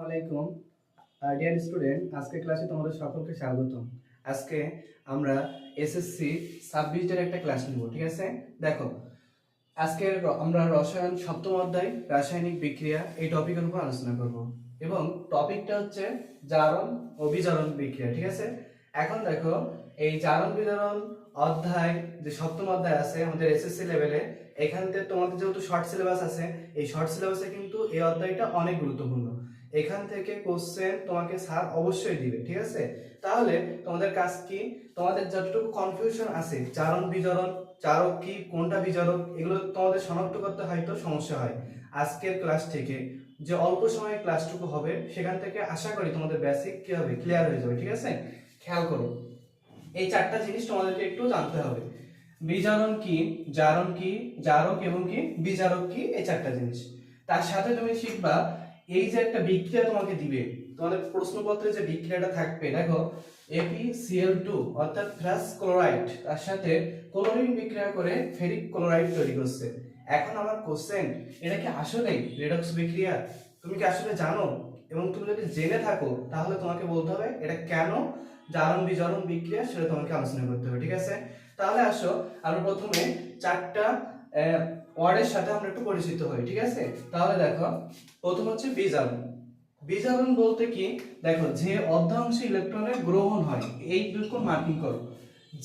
আসসালামাইকুম dear student আজকে ক্লাসে তোমাদের সকলকে স্বাগতম। আজকে আমরা এসএসসি সাবজেক্টের একটা ক্লাস নিব, ঠিক আছে? দেখো, আজকে আমরা রসায়ন সপ্তম অধ্যায়, রাসায়নিক বিক্রিয়া এই টপিকের উপর আলোচনা করব। এবং টপিকটা হচ্ছে জারণ ও বিজারণ বিক্রিয়া, ঠিক আছে? এখন দেখো, এই জারণ, বিজারণ অধ্যায় যে সপ্তম অধ্যায় আছে, আমাদের এসএসসি লেভেলে এখান থেকে তোমাদের যেহেতু শর্ট সিলেবাস আছে, এই শর্ট সিলেবাসে কিন্তু এই অধ্যায়টা অনেক গুরুত্বপূর্ণ। এখান থেকে কোশ্চেন তোমাকে স্যার অবশ্যই দিবে, ঠিক আছে? তাহলে তোমাদের কাজ কি? তোমাদের যতটুকু কনফিউশন আছে, চারণ বিজারণ চারক কি, কোনটা বিজারক এগুলো তোমাদের শনাক্ত করতে হয়তো সমস্যা হয়। আজকের ক্লাস থেকে যে অল্প সময়ে ক্লাসটুকু হবে, সেখান থেকে আশা করি তোমাদের বেসিক কি হবে? ক্লিয়ার হয়ে যাবে, ঠিক আছে? খেয়াল করো। এই চারটা জিনিস তোমাদেরকে একটু জানতে হবে। বিজারণ কি, জারণ কি, জারক এবং কি বিজারক কি, এই চারটা জিনিস। তার সাথে তুমি শিখবা এই যে একটা বিক্রিয়া তোমাকে দিবে তোমাদের প্রশ্নপত্রে যে বিক্রিয়াটা থাকবে, দেখো এপিসিএল টু অর্থাৎ ফেরাস ক্লোরাইড, তার সাথে ক্লোরিন বিক্রিয়া করে ফেরিক ক্লোরাইড তৈরি করছে। এখন আমার কোশ্চেন এটা কি আসলে রেডক্স বিক্রিয়া? তুমি কি আসলে জানো? এবং তুমি যদি জেনে থাকো, তাহলে তোমাকে বলতে হবে, এটা কেন জারণ বিজারণ বিক্রিয়া, সেটা তোমাকে আলোচনা করতে হবে, ঠিক আছে? তাহলে আসো আমরা প্রথমে চারটা ওয়ার্ডের সাথে আমরা একটু পরিচিত হই, ঠিক আছে? তাহলে দেখো, প্রথম হচ্ছে বিজারণ বিজারণ বলতে কি? দেখো, যে অর্ধাংশ ইলেকট্রনের গ্রহণ হয়, এই দুটো মার্কিং করো।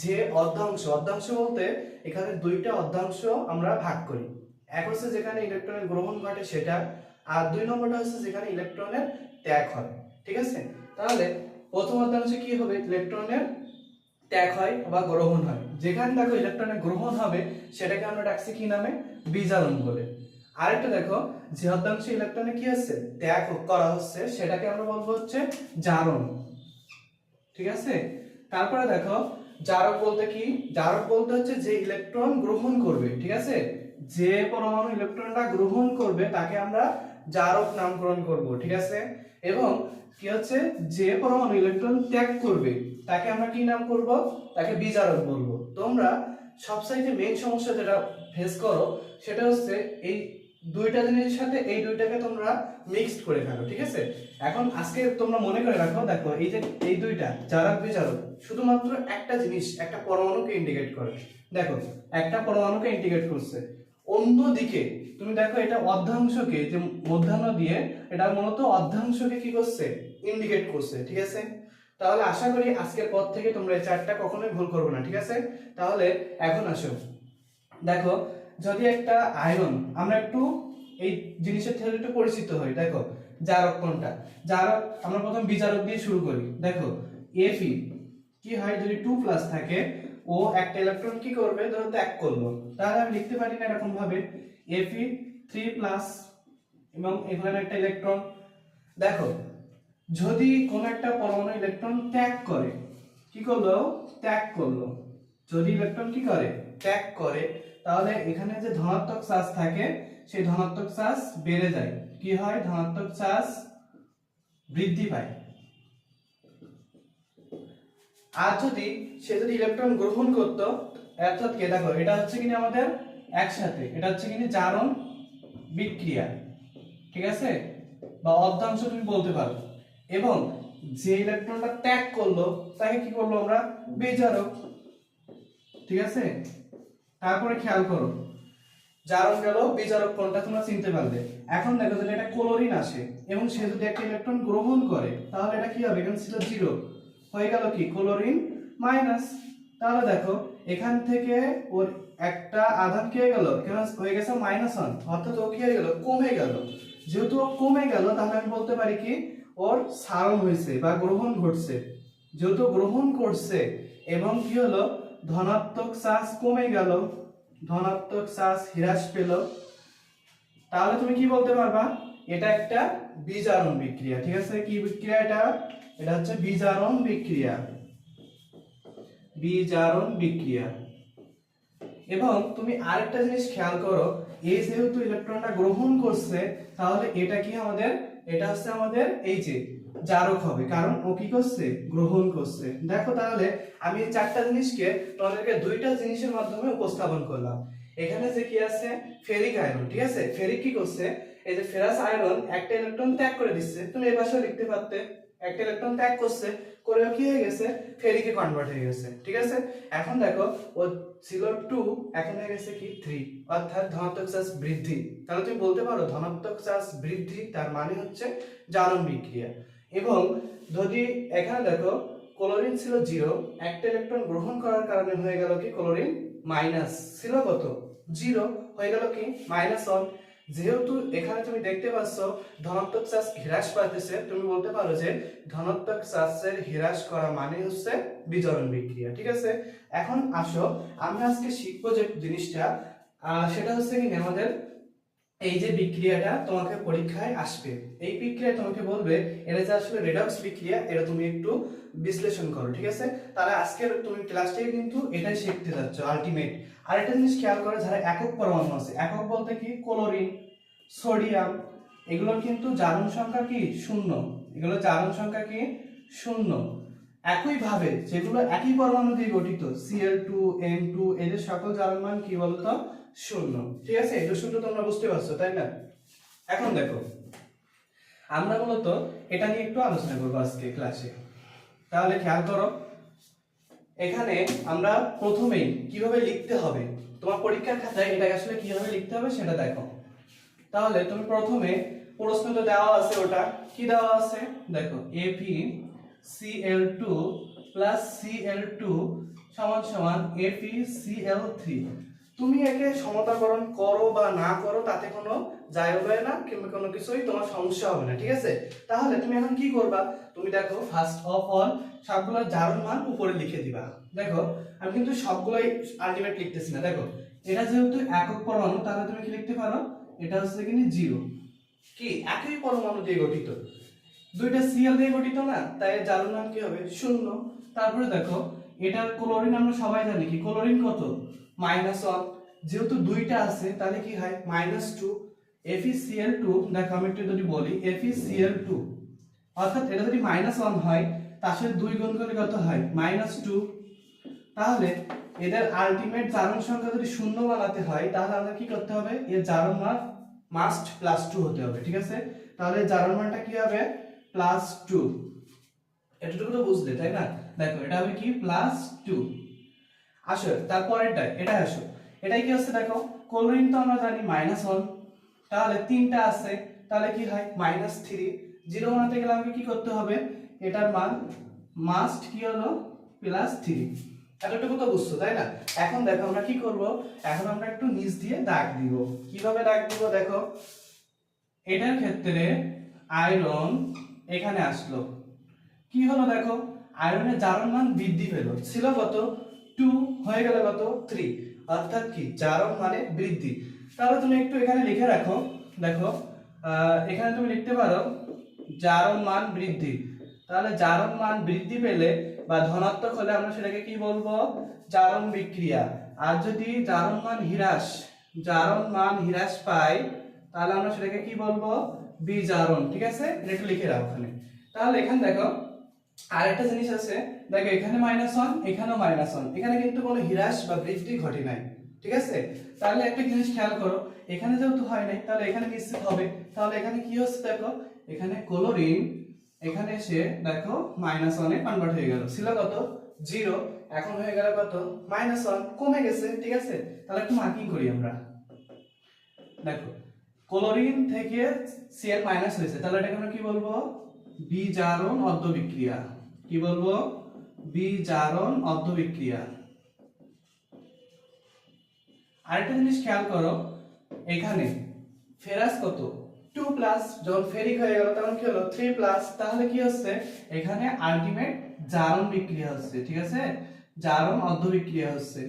যে অর্ধাংশ অর্ধাংশ বলতে এখানে দুইটা অর্ধাংশ আমরা ভাগ করি। এক হচ্ছে যেখানে ইলেকট্রনের গ্রহণ ঘটে সেটা, আর দুই নম্বরটা হচ্ছে যেখানে ইলেকট্রনের ত্যাগ হয়, ঠিক আছে? তাহলে প্রথম অর্ধাংশে কি হবে? ইলেকট্রনের ত্যাগ হয় বা গ্রহণ হয়। যেখানে দেখো ইলেকট্রনের গ্রহণ হবে, সেটাকে আমরা ডাকছি কি নামে? বিজারণ বলে। আরেকটা দেখো যে অর্ধাংশ ইলেকট্রনে কি হচ্ছে? ত্যাগ করা হচ্ছে, সেটাকে আমরা বলব হচ্ছে জারণ। ঠিক আছে? তারপরে দেখো জারক বলতে কি? জারক বলতে হচ্ছে যে ইলেকট্রন গ্রহণ করবে, ঠিক আছে? যে পরমাণু ইলেকট্রনটা গ্রহণ করবে, তাকে আমরা জারক নামকরণ করব, ঠিক আছে? এবং কি হচ্ছে? যে পরমাণু ইলেকট্রন ত্যাগ করবে, তাকে আমরা কি নাম করব? তাকে বিজারক বলব। তোমরা সবসাইতে মেইন সমস্যা যেটা ফেস করো, সেটা হচ্ছে এই দুইটা জিনিসের সাথে এই দুইটাকে তোমরা মিক্সড করে ফেলো, ঠিক আছে? এখন আজকে তোমরা মনে করে রাখো, দেখো, এই যে এই দুইটা জারক বিজারক, শুধুমাত্র একটা জিনিস, একটা পরমাণুকে ইন্ডিকেট করে। দেখো, একটা পরমাণুকে ইন্ডিকেট করছে। অন্যদিকে, তুমি দেখো এটা অর্ধাংশকে, যে মধ্যাহ্ন দিয়ে এটা মূলত অর্ধাংশকে কি করছে? ইন্ডিকেট করছে, ঠিক আছে? তাহলে আশা করি আজকের পর থেকে তোমরা এই চারটা কখনোই ভুল করবে না, ঠিক আছে? তাহলে এখন আসো। দেখো, যদি একটা আয়রন আমরা একটু এই জিনিসের থেকে একটু পরিচিত হই, দেখো জারক কোনটা জারক, আমরা প্রথম বিজারক দিয়ে শুরু করি। দেখো এফি কি হয় যদি টু প্লাস থাকে ও একটা ইলেকট্রন কি করবে? ধরো ত্যাগ করল তাহলে আমি লিখতে পারি না এরকম ভাবে থ্রি প্লাস এবং এখানে একটা ইলেকট্রন দেখো, যদি কোন একটা পরমাণু ইলেকট্রন ত্যাগ করে, কি করল? ত্যাগ করল। যদি ইলেকট্রন কি করে? ত্যাগ করে, তাহলে এখানে যে ধনাত্মক চার্জ থাকে, সেই ধনাত্মক চার্জ বেড়ে যায়। কি হয়? ধনাত্মক চার্জ বৃদ্ধি পায়। আর যদি সে যদি ইলেকট্রন গ্রহণ করত অর্থাৎ কে দেখো, এটা হচ্ছে কিনা আমাদের একসাথে, এটা হচ্ছে কিনা জারণ বিক্রিয়া, ঠিক আছে? বা অর্ধাংশ তুমি বলতে পারো। এবং যে ইলেকট্রনটা ত্যাগ করল, তাকে কি করল আমরা? বিজারক ঠিক আছে? তারপরে খেয়াল করো, জারণ গেল, বিজারক কোনটা তোমরা চিনতে পারলে এখন দেখো যদি এটা ক্লোরিন আসে, এবং সে যদি একটা ইলেকট্রন গ্রহণ করে, তাহলে এটা কি হবে? এখানে ছিল জিরো হয়ে গেল কি? ক্লোরিন মাইনাস তাহলে দেখো, এখান থেকে ওর একটা আধান কি হয়ে গেল? এখানে হয়ে গেছে মাইনাস ওয়ান অর্থাৎ ও কি হয়ে গেল? কমে গেল। যেহেতু ও কমে গেল, তাহলে আমি বলতে পারি কি? ওর সারণ হয়েছে বা গ্রহণ ঘটছে। যেহেতু গ্রহণ করছে, এবং কি হলো? ধনাত্মক চার্জ কমে গেল। ধনাত্মক চার্জ হ্রাস পেল। তাহলে তুমি কি বলতে পারবা? এটা একটা বিজারণ বিক্রিয়া, ঠিক আছে? কি বিক্রিয়া এটা? এটা হচ্ছে বিজারণ বিক্রিয়া। বিজারণ বিক্রিয়া। এবং তুমি আরেকটা জিনিস খেয়াল করো এই যেহেতু ইলেকট্রনটা গ্রহণ করছে, তাহলে এটা কি আমাদের, এটা হচ্ছে আমাদের এই যে জারক হবে। কারণ ও কি করছে? গ্রহণ করছে। দেখো তাহলে, আমি এই চারটা জিনিসকে তোমাদেরকে দুইটা জিনিসের মাধ্যমে উপস্থাপন করলাম। এখানে যে কি আছে? ফেরিক আয়রন, ঠিক আছে? ফেরিক কি করছে? এই যে ফেরাস আয়রন একটা ইলেকট্রন ত্যাগ করে দিচ্ছে। তুমি এই পাশে লিখতে পারতে? একটা ইলেকট্রন ত্যাগ করছে করে কি হয়ে গেছে? ফেরিকে কনভার্ট হয়ে গেছে, ঠিক আছে? এখন দেখো, ও ছিল টু এখন হয়ে গেছে কি? থ্রি অর্থাৎ ধনাত্মক চার্জ বৃদ্ধি। তাহলে তুমি বলতে পারো, ধনাত্মক চার্জ বৃদ্ধি, তার মানে হচ্ছে জারণ বিক্রিয়া। এবং যদি এখানে দেখো ক্লোরিন ছিল জিরো একটা ইলেকট্রন গ্রহণ করার কারণে হয়ে গেল কি? ক্লোরিন মাইনাস ছিল কত? জিরো হয়ে গেল কি? মাইনাস ওয়ান যেহেতু এখানে তুমি দেখতে পাচ্ছ, ধনাত্মক চার্জ হ্রাস পাইতেছে, তুমি বলতে পারো যে ধনাত্মক চার্জের হ্রাস করা মানে হচ্ছে বিজরণ বিক্রিয়া, ঠিক আছে? এখন আসো আমরা আজকে শিখব যে জিনিসটা সেটা হচ্ছে কি আমাদের এই যে বিক্রিয়াটা তোমাকে পরীক্ষায় আসবে। এই বিক্রিয়া তোমাকে বলবে, এটা যে আসলে রেডক্স বিক্রিয়া, এটা তুমি একটু বিশ্লেষণ করো, ঠিক আছে? তাহলে আজকের তুমি ক্লাসটাই কিন্তু এটাই শিখতে যাচ্ছ আলটিমেট আর একটা জিনিস খেয়াল করে, যারা একক পরমাণু আছে, একক বলতে কি? ক্লোরিন, সোডিয়াম, এগুলোর কিন্তু জারণ সংখ্যা কি? শূন্য। এগুলো জারণ সংখ্যা কি? শূন্য। একইভাবে যেগুলো একই পরমাণু দিয়ে গঠিত সিএল টু এন টু এদের সকল জারণ মান কি বলতো? শূন্য। ঠিক আছে? এটা শূন্য তোমরা বুঝতে পারছ, তাই না? এখন দেখো, আমরা মূলত এটা নিয়ে একটু আলোচনা করব আজকে ক্লাসে তাহলে খেয়াল করো এখানে আমরা প্রথমেই কীভাবে লিখতে হবে? তোমার পরীক্ষার খাতায় এটাকে আসলে কীভাবে লিখতে হবে সেটা দেখো। তাহলে তুমি প্রথমে প্রশ্ন তো দেওয়া আছে ওটা, কি দেওয়া আছে? দেখো AP CL two plus CL two সমান সমান এপি সিএল থ্রি তুমি একে সমতাকরণ করো বা না করো, তাতে কোনো যায় হবে না কিংবা কোনো কিছুই তোমার সমস্যা হবে না, ঠিক আছে? তাহলে তুমি এখন কি করবা? তুমি দেখো ফার্স্ট অফ অল সবগুলো জারণ মান উপরে লিখে দিবা। দেখো, আমি কিন্তু সবগুলোই আলটিমেট লিখতেছি না। দেখো, এটা যেহেতু একক পরমাণু, তাহলে তুমি কি লিখতে পারো? এটা হচ্ছে কিন্তু জিরো। কি? একই পরমাণু দিয়ে গঠিত। দুইটা সিএল দিয়ে গঠিত না? তাই জারণ মান কি হবে? শূন্য। তারপরে দেখো এটা ক্লোরিন আমরা সবাই জানি কি? ক্লোরিন কত? মাইনাস ওয়ান যেহেতু দুইটা আছে, তাহলে কি হয়? মাইনাস টু এফিসিএল টু দেখো, আমি একটু যদি বলি এফিসিএল টু অর্থাৎ এটা যদি মাইনাস ওয়ান হয় তার সাথে দুই গুণ করলে কত হয়? Minus two. তাহলে এদের আলটিমেট জারণ সংখ্যা যদি শূন্য বানাতে হয়, তাহলে আমাদের কি করতে হবে? এর জারণ মান মাস্ট প্লাস টু হতে হবে, ঠিক আছে? তাহলে জারণ মানটা কি হবে? প্লাস টু এতটুকু তো বুঝলে, তাই না? দেখো, এটা হবে কি? প্লাস টু আসো তারপরেরটা এটা আসো। এটাই কি হচ্ছে দেখো? ক্লোরিন তো আমরা জানি মাইনাস ওয়ান তাহলে তিনটা আছে, তাহলে কি হয়? মাইনাস থ্রি জিরো বানাতে গেলে আমাকে কি করতে হবে? এটার মান মাস্ট কি হলো? প্লাস থ্রি এতটুকু তো বুঝছ, তাই না? এখন দেখো আমরা কি করব? এখন আমরা একটু নিচ দিয়ে দাগ দিব। কীভাবে দাগ দিব দেখো? এটার ক্ষেত্রে আয়রন এখানে আসলো। কি হলো দেখো? আয়রনের জারণ মান বৃদ্ধি পেল। ছিল কত? টু হয়ে গেল কত? থ্রি অর্থাৎ কি? জারণ মানে বৃদ্ধি। তাহলে তুমি একটু এখানে লিখে রাখো। দেখো এখানে তুমি লিখতে পারো জারণ মান বৃদ্ধি। তাহলে জারণ মান বৃদ্ধি পেলে বা ধনাত্মক হলে আমরা সেটাকে কি বলব? জারণ বিক্রিয়া। আর যদি জারণ মান হ্রাস, জারণ মান হ্রাস পায় তাহলে আমরা সেটাকে কি বলব? বিজারণ। ঠিক আছে? এটা লিখে রাখো ওখানে। তাহলে এখানে দেখো আর একটা জিনিস আছে। দেখো, এখানে মাইনাস ওয়ান এখানেও মাইনাস ওয়ান এখানে কিন্তু কোনো হ্রাস বা বৃদ্ধি ঘটে নাই। ঠিক আছে? তাহলে একটা জিনিস খেয়াল করো, এখানে যেহেতু হয় নাই, তাহলে এখানে নিশ্চিত হবে? তাহলে এখানে কি হচ্ছে দেখো এখানে ক্লোরিন এখানে এসে দেখো মাইনাস ওয়ানে কনভার্ট হয়ে গেল। ছিল কত? জিরো এখন হয়ে গেল কত? মাইনাস ওয়ান কমে গেছে, ঠিক আছে? তাহলে একটু মার্কিং করি আমরা। দেখো ক্লোরিন থেকে সিএল মাইনাস হয়েছে। তাহলে এটাকে আমরা কি বলব? বিজারণ অর্ধ বিক্রিয়া কি বলব? বিজারণ অর্ধ বিক্রিয়া আরেকটা জিনিস খেয়াল করো, এখানে ফেরাস কত? টু প্লাস যখন ফেরিক হয়ে গেল, তখন কি হলো? থ্রি প্লাস তাহলে কি হচ্ছে? এখানে আলটিমেট জারণ বিক্রিয়া হচ্ছে, ঠিক আছে? জারণ অর্ধ বিক্রিয়া হচ্ছে।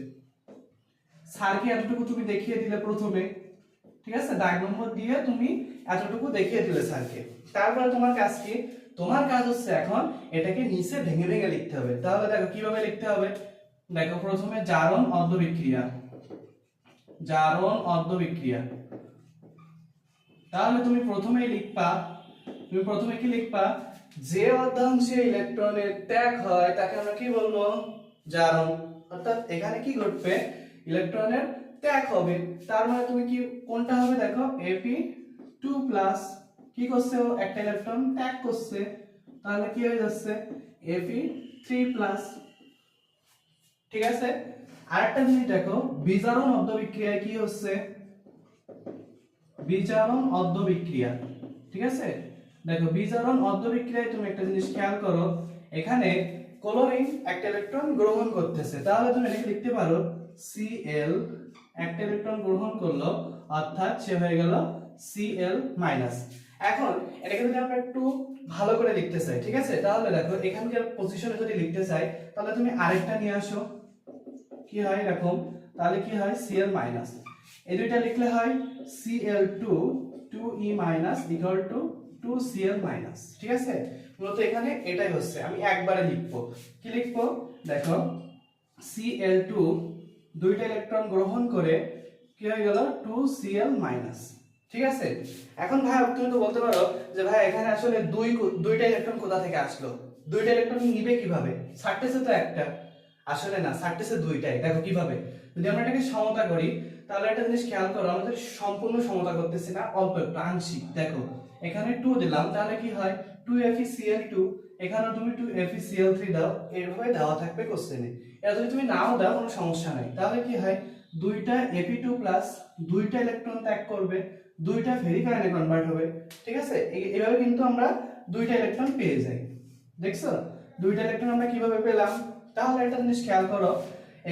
স্যারকে এতটুকু তুমি দেখিয়ে দিলে প্রথমে? ঠিক আছে? দাগ নম্বর দিয়ে তুমি এতটুকু দেখিয়ে দিলে স্যারকে। তারপরে তোমার কাজ কি? তোমার কাজ হচ্ছে এখন এটাকে নিচে ভেঙে ভেঙে লিখতে হবে। তাহলে দেখো কীভাবে লিখতে হবে? দেখো প্রথমে জারণ অর্ধ বিক্রিয়া। জারণ অর্ধ বিক্রিয়া। তাহলে তুমি প্রথমেই লিখবা, তুমি প্রথমে কি লিখবা? যে অর্ধাংশে ইলেকট্রনের ত্যাগ হয়, তাকে আমরা কি বলব? জারণ। অর্থাৎ এখানে কি ঘটবে? ইলেকট্রনের ত্যাগ হবে। তার মানে তুমি কি, কোনটা হবে দেখো? এপি টু প্লাস কি করছে ও? একটা ইলেকট্রন ত্যাগ করছে। তাহলে কি হয়ে যাচ্ছে? এফি থ্রি প্লাস ঠিক আছে? আরেকটা জিনিস দেখো, বিজারণ অর্ধ বিক্রিয়ায় কি হচ্ছে? বিজারণ অর্ধ বিক্রিয়া ঠিক আছে? দেখো, বিজারণ অর্ধ বিক্রিয়ায় তুমি একটা জিনিস খেয়াল করো। এখানে ক্লোরিন একটা ইলেকট্রন গ্রহণ করতেছে। তাহলে তুমি এটাকে লিখতে পারো Cl একটা ইলেকট্রন গ্রহণ করল, অর্থাৎ সে হয়ে গেল Cl মাইনাস এখন, এটাকে যদি আমরা একটু ভালো করে লিখতে চাই, ঠিক আছে? তাহলে দেখো, এখানকার পজিশনে যদি লিখতে চাই, তাহলে তুমি আরেকটা নিয়ে আসো। কি হয় এরকম? তাহলে কি হয়? Cl মাইনাস এই লিখলে হয় Cl2 2e minus equal two 2Cl minus ঠিক আছে? মূলত এখানে এটাই হচ্ছে। আমি একবারে লিখব। কি লিখব? দেখো Cl2 দুইটা ইলেকট্রন গ্রহণ করে কি হয়ে গেল? 2Cl মাইনাস ঠিক আছে? এখন ভাই, তুমি তো বলতে পারো যে ভাই, এখানে আসলে দুই দুইটা ইলেকট্রন কোথা থেকে আসলো? দুইটা ইলেকট্রন নিবে কীভাবে? সার্টেসে তো একটা। আসলে না সার্টেসে দুইটাই। দেখো কীভাবে। যদি আমরা এটাকে সমতা করি তাহলে একটা জিনিস খেয়াল করো, আমাদের সম্পূর্ণ সমতা করতেছি না, অল্প একটু, আংশিক, দেখো। এখানে টু দিলাম, তাহলে কি হয়? টু এফ সিএল টু এখানে তুমি টু এফ সিএল থ্রি দাও এইভাবে দেওয়া থাকবে কোশ্চেনে এটা যদি তুমি নাও দাও, কোনো সমস্যা নাই। তাহলে কি হয়? দুইটা এপি টু প্লাস দুইটা ইলেকট্রন ত্যাগ করবে, দুইটা ফেরিকায়নে কনভার্ট হবে, ঠিক আছে? এইভাবে কিন্তু আমরা দুইটা ইলেকট্রন পেয়ে যাই। দেখছ? দুইটা ইলেকট্রন আমরা কীভাবে পেলাম? তাহলে একটা জিনিস খেয়াল করো,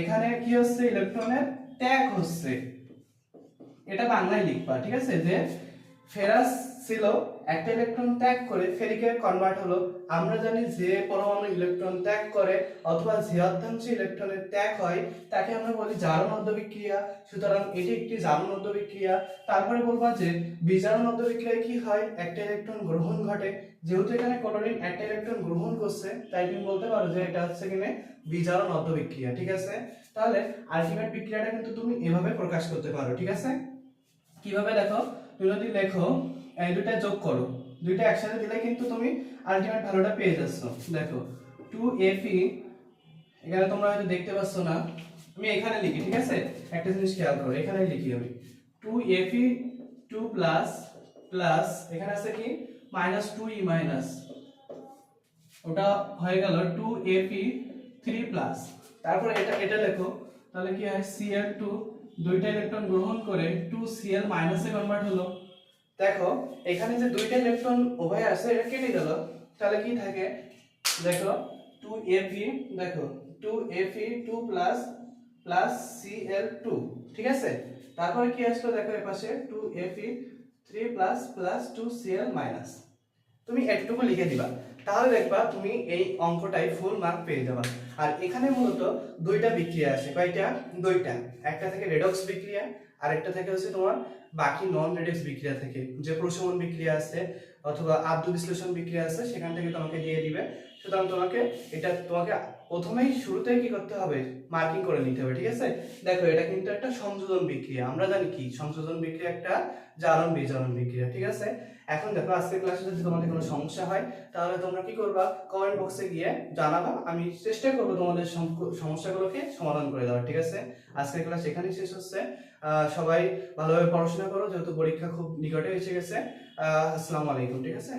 এখানে কি হচ্ছে? ইলেকট্রনের ত্যাগ হচ্ছে। এটা বাংলায় লিখবা, ঠিক আছে? যে ফেরাস ছিল, একটা ইলেকট্রন ত্যাগ করে ফেরিকে কনভার্ট হলো। আমরা জানি যে পরমাণু ইলেকট্রন ত্যাগ করে, অথবা যে অর্ধাংশ ইলেকট্রনের ত্যাগ হয়, তাকে আমরা বলি জারণ অর্ধ বিক্রিয়া সুতরাং এটি একটি জারণ অর্ধ বিক্রিয়া তারপরে বলবা যে বিজারণ অর্ধ বিক্রিয়ায় কি হয়? একটা ইলেকট্রন গ্রহণ ঘটে যেহেতু এখানে ক্লোরিন একটা ইলেকট্রন গ্রহণ করছে, তাই তুমি বলতে পারো যে এটা হচ্ছে কিনে বিজারণ অর্ধ বিক্রিয়া ঠিক আছে? তাহলে আলটিমেট বিক্রিয়াটা কিন্তু তুমি এভাবে প্রকাশ করতে পারো, ঠিক আছে? কীভাবে দেখো? তুমি যদি লেখো, এই দুইটা যোগ করো, দুইটা একসাথে দিলে কিন্তু তুমি আলটিমেট ভ্যালুটা পেয়ে যাচ্ছ। দেখো টু এফি এখানে তোমরা হয়তো দেখতে পাচ্ছ না, আমি এখানে লিখি, ঠিক আছে? একটা জিনিস খেয়াল করো এখানে লিখি আমি। টু এফি টু প্লাস প্লাস এখানে আছে কি? মাইনাস টু ই মাইনাস ওটা হয়ে গেল টু এপি থ্রি প্লাস তারপরে এটা এটা লেখো। তাহলে কি হয়? সিএল টু দুইটা ইলেকট্রন গ্রহণ করে টু সিএল মাইনাসে কনভার্ট হলো। দেখো, এখানে যে দুইটা ইলেকট্রন উভয় আছে, এটা কেটে গেল। তাহলে কি থাকে? দেখো টু এপি দেখো two AP two plus plus CL two ঠিক আছে? তারপরে কি আসলো? দেখো এর পাশে two AP three plus plus two CL minus তুমি একটুকু লিখে দিবা। তাহলে দেখবা তুমি এই অঙ্কটাই ফুল মার্ক পেয়ে যাবা। আর এখানে মূলত দুইটা বিক্রিয়া আছে। কয়টা? দুইটা। একটা থেকে রেডক্স বিক্রিয়া আর একটা থেকে হচ্ছে তোমার বাকি নন রেডক্স বিক্রিয়া থেকে। যে প্রশমন বিক্রিয়া আছে অথবা আদ্য বিশ্লেষণ বিক্রিয়া আছে, সেখান থেকে তোমাকে দিয়ে দিবে। সুতরাং তোমাকে এটা তোমাকে প্রথমেই শুরুতে কি করতে হবে? মার্কিং করে নিতে হবে, ঠিক আছে? দেখো, এটা কিন্তু একটা সংযোজন বিক্রিয়া। আমরা জানি কি? সংযোজন বিক্রিয়া একটা জারণ বিজারণ বিক্রিয়া, ঠিক আছে? এখন দেখো, আজকের ক্লাসে যদি তোমাদের কোনো সমস্যা হয়, তাহলে তোমরা কি করবা? কমেন্ট বক্সে গিয়ে জানাবা। আমি চেষ্টা করব তোমাদের সমস্যাগুলোকে সমাধান করে দেওয়ার, ঠিক আছে? আজকের ক্লাস এখানেই শেষ হচ্ছে। সবাই ভালোভাবে পড়াশোনা করো, যেহেতু পরীক্ষা খুব নিকটে এসে গেছে। আসসালামু আলাইকুম, ঠিক আছে?